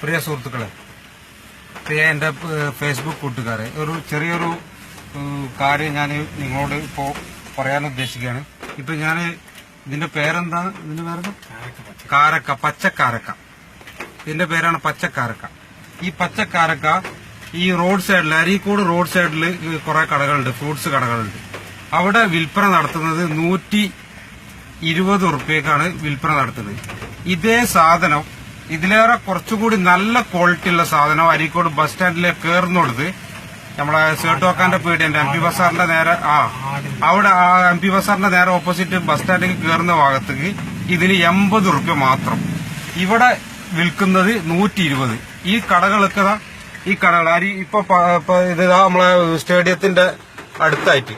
പ്രിയ സുഹൃത്തുക്കളെ പ്രിയ എന്റെ ഫേസ്ബുക്ക് കൂട്ടുകാരെ ഒരു ചെറിയൊരു കാര്യം ഞാൻ നിങ്ങളോട് ഇപ്പോൾ പറയാൻ ഉദ്ദേശിക്കുകയാണ്. ഇപ്പം ഞാൻ ഇതിന്റെ പേരെന്താ? ഇതിന്റെ പേരെന്താ? കാരക്ക പച്ചക്കാരക്ക. ഇതിന്റെ പേരാണ് പച്ചക്കാരക്ക. ഈ പച്ചക്കാരക്ക ഈ റോഡ് സൈഡിൽ അരീക്കോട് റോഡ് സൈഡിൽ കുറേ കടകളുണ്ട് ഫ്രൂട്ട്സ് കടകളുണ്ട്. അവിടെ വിൽപ്പന നടത്തുന്നത് നൂറ്റി ഇരുപത് ഉറുപ്പ്യക്കാണ് വിൽപ്പന നടത്തുന്നത്. ഇതേ സാധനം ഇതിലേറെ കുറച്ചുകൂടി നല്ല ക്വാളിറ്റി ഉള്ള സാധനം അരീക്കോട് ബസ് സ്റ്റാൻഡിലെ കയറുന്നുള്ളത് നമ്മളെ സേട്ടോക്കാന്റെ പീടിയന്റെ എം പി ബസാറിന്റെ നേരെ ആ അവിടെ ആ എം പി ബസാറിന്റെ നേരെ ഓപ്പോസിറ്റ് ബസ് സ്റ്റാൻഡിലേക്ക് കയറുന്ന ഭാഗത്തേക്ക് ഇതിന് എൺപത് റുപ്യ മാത്രം. ഇവിടെ വിൽക്കുന്നത് നൂറ്റി ഇരുപത് ഈ കടകളൊക്കെ ഈ കടകൾ അരി ഇപ്പൊ ഇത് നമ്മളെ സ്റ്റേഡിയത്തിന്റെ അടുത്തായിട്ട്.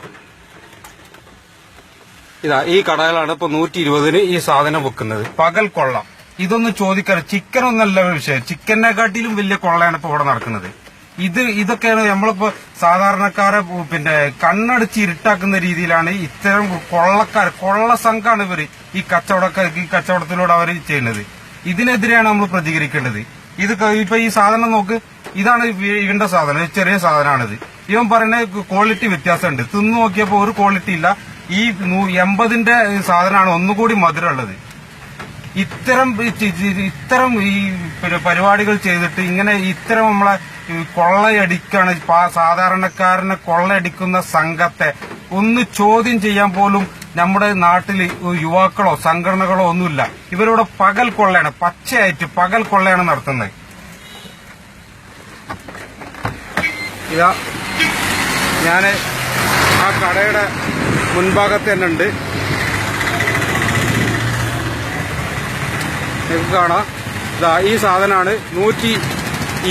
ഇതാ ഈ കടകളാണ് ഇപ്പൊ നൂറ്റി ഇരുപതിന് ഈ സാധനം വെക്കുന്നത് പകൽ കൊള്ള. ഇതൊന്നും ചോദിക്കാറ് ചിക്കൻ ഒന്നല്ല വിഷയം. ചിക്കനെക്കാട്ടിലും വലിയ കൊള്ളയാണ് ഇപ്പൊ ഇവിടെ നടക്കുന്നത്. ഇത് ഇതൊക്കെയാണ് നമ്മളിപ്പോ സാധാരണക്കാരെ പിന്നെ കണ്ണടച്ച് ഇരുട്ടാക്കുന്ന രീതിയിലാണ് ഇത്തരം കൊള്ളക്കാർ കൊള്ള സംഘാണ് ഇവർ ഈ കച്ചവടക്കാർ ഈ കച്ചവടത്തിലൂടെ അവർ ചെയ്യുന്നത്. ഇതിനെതിരെയാണ് നമ്മൾ പ്രതികരിക്കേണ്ടത്. ഇത് ഇപ്പൊ ഈ സാധനം നോക്ക്. ഇതാണ് ഇവ- ഇവന്റെ സാധനം ചെറിയ സാധനമാണിത് ഇവൻ പറയുന്ന ക്വാളിറ്റി വ്യത്യാസമുണ്ട്. തിന്നു നോക്കിയപ്പോ ഒരു ക്വാളിറ്റി ഇല്ല. ഈ എൺപതിന്റെ സാധനമാണ് ഒന്നുകൂടി മധുരമുള്ളത്. ഇത്തരം ഇത്തരം ഈ പരിപാടികൾ ചെയ്തിട്ട് ഇങ്ങനെ ഇത്തരം നമ്മളെ കൊള്ളയടിക്കാണ് സാധാരണക്കാരനെ കൊള്ളയടിക്കുന്ന സംഘത്തെ ഒന്ന് ചോദ്യം ചെയ്യാൻ പോലും നമ്മുടെ നാട്ടിൽ യുവാക്കളോ സംഘടനകളോ ഒന്നുമില്ല. ഇവരോട് പകൽ കൊള്ളയാണ് പച്ചയായിട്ട് പകൽ കൊള്ളയാണ് നടത്തുന്നത്. ഇതാ ഞാൻ ആ കടയുടെ മുൻഭാഗത്ത് തന്നെ ഉണ്ട്. നിങ്ങൾക്ക് കാണാം. ഇതാ ഈ സാധനമാണ് നൂറ്റി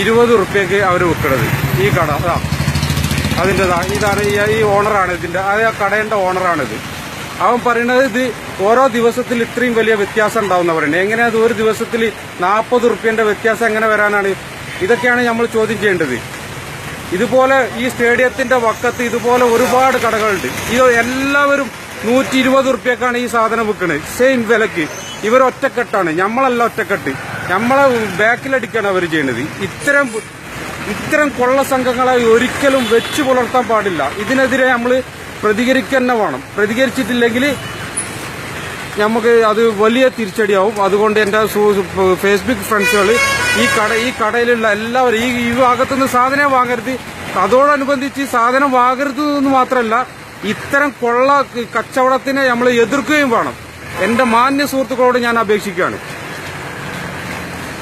ഇരുപത് റുപ്യക്ക് അവർ വിൽക്കുന്നത് ഈ കട അതാ അതിന്റെ ദാ ഇതാണ് ഈ ഓണറാണ് ഇതിന്റെ അത് ആ കടേന്റെ ഓണറാണിത്. അവൻ പറയുന്നത് ഇത് ഓരോ ദിവസത്തിൽ ഇത്രയും വലിയ വ്യത്യാസം ഉണ്ടാവുന്ന പറയുന്നത്. എങ്ങനെയാ ഒരു ദിവസത്തിൽ നാൽപ്പത് റുപ്യന്റെ വ്യത്യാസം എങ്ങനെ വരാനാണ്? ഇതൊക്കെയാണ് നമ്മൾ ചോദ്യം ചെയ്യേണ്ടത്. ഇതുപോലെ ഈ സ്റ്റേഡിയത്തിന്റെ വക്കത്ത് ഇതുപോലെ ഒരുപാട് കടകളുണ്ട്. ഇത് എല്ലാവരും നൂറ്റി ഇരുപത് ഉറുപ്പ്യക്കാണ് ഈ സാധനം വിൽക്കുന്നത് സെയിം വിലക്ക്. ഇവർ ഒറ്റക്കെട്ടാണ്. നമ്മളല്ല ഒറ്റക്കെട്ട്. നമ്മളെ ബാക്കിലടിക്കാണ് അവർ ചെയ്യുന്നത് ഇത്തരം ഇത്തരം കൊള്ള സംഘങ്ങളെ ഒരിക്കലും വെച്ചു പുലർത്താൻ പാടില്ല. ഇതിനെതിരെ നമ്മൾ പ്രതികരിക്കന്നെ വേണം. പ്രതികരിച്ചിട്ടില്ലെങ്കിൽ നമുക്ക് അത് വലിയ തിരിച്ചടിയാവും. അതുകൊണ്ട് എന്റെ ഫേസ്ബുക്ക് ഫ്രണ്ട്സുകൾ ഈ കട ഈ കടയിലുള്ള എല്ലാവരും ഈ ഈ ഭാഗത്തുനിന്ന് സാധനം വാങ്ങരുത്. അതോടനുബന്ധിച്ച് സാധനം വാങ്ങരുത് എന്ന് മാത്രമല്ല ഇത്തരം കൊള്ള കച്ചവടത്തിനെ നമ്മൾ എതിർക്കുകയും വേണം. എന്റെ മാന്യ സുഹൃത്തുക്കളോട് ഞാൻ അപേക്ഷിക്കുകയാണ്.